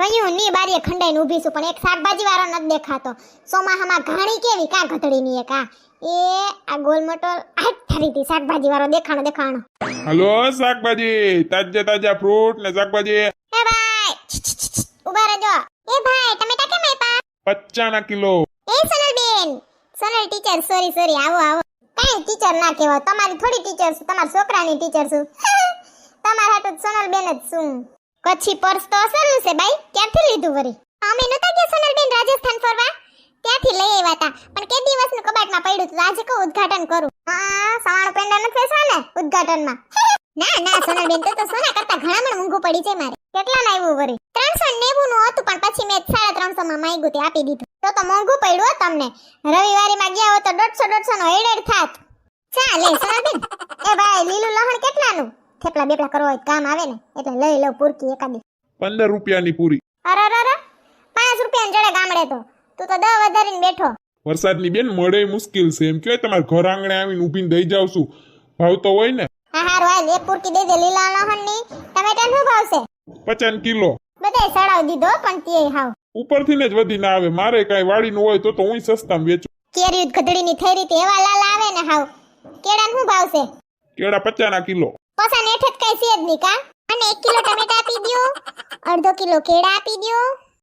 કયું ની બારીએ ખંડાઈને ઊભી છું પણ એક શાકભાજી વાળો નથી દેખાતો. સોમાહામાં ઘાણી કેવી કા ઘતડી ની એક આ? એ આ ગોલ મટોલ આ હતી શાકભાજી વાળો. દેખાણો દેખાણો. હલો શાકભાજી. તાજા તાજા ફ્રૂટ ને શાકભાજી. એ ભાઈ ઊભા રહેજો. એ ભાઈ ટમેટા કેમ આપ્યા પચાના કિલો. એ સોનલ બેન સોનલ ટીચર સોરી સોરી આવો આવો. કઈ ટીચર ના કહેવાય. તમારી થોડી ટીચર છું તમારા છોકરાની ટીચર છું. તમારા હાટુ સોનલ બેન જ છું. કચ્છી પર્સ તો અસલું છે બાઈ, ક્યાંથી લીધું વરી? અમે નતા ગયા સોનલબેન રાજસ્થાન ફરવા? ત્યાંથી લઈ આવ્યા હતા પણ કે દિવસનું કબાટમાં પડ્યું હતું આજે કહું ઉદ્ઘાટન કરું. હા, સવાણું પેંડા નથી વેચવા ને ઉદ્ઘાટનમાં? ના ના, સોનલબેન, તો સોના કરતા ઘણા મણ મોંઘું પડી છે મારે. કેટલા ના આવ્યું વરી? ત્રણસો નેવું નું હતું, પણ પછી મેં સાડા ત્રણસો માં માંગ્યું આપી દીધું. તો તો મોંઘું પડ્યું તમને. રવિવારે માં ગયા હો તો દોઢસો દોઢસો નો એડેડ થાત ચાલે સોનાબેન એ ભાઈ લીલું લહણ કેટલાનું થેપલા બેપલા કરવા હોય તો કામ આવે ને એટલે લઈ લઉં પૂરકી એકાદી. પંદર રૂપિયાની પૂરી. અરે અરે પાંચ રૂપિયાની જડે ગામડે તો. તું તો દહ વધારીને બેઠો. વરસાદની બેન મળે મુશ્કેલ છે. એમ કહેવાય તમારે ઘર આંગણે આવીને ઊભીને દઈ જાવ છું. ભાવ તો હોય ને? હા હા હાલ એક પૂરકી દઈ દે લીલા લહણની. ટમેટા શું ભાવશે પચાસ કિલો. બધાય સડાવ દીધો પણ તે હાવ. ઉપરથી ને જ વધી ના આવે. મારે કાંઈ વાડીનું હોય તો તો હું સસ્તામાં વેચું. કેરી ગધડીની થઈ રીતે એવા લાલ આવે ને હાવ. કેળાનું શું ભાવશે કેળા પચાના કિલો. પસા નેઠ જ કઈ કા? અને એક કિલો ટમેટા આપી દયો, અડધો કિલો કેળા આપી દ્યો.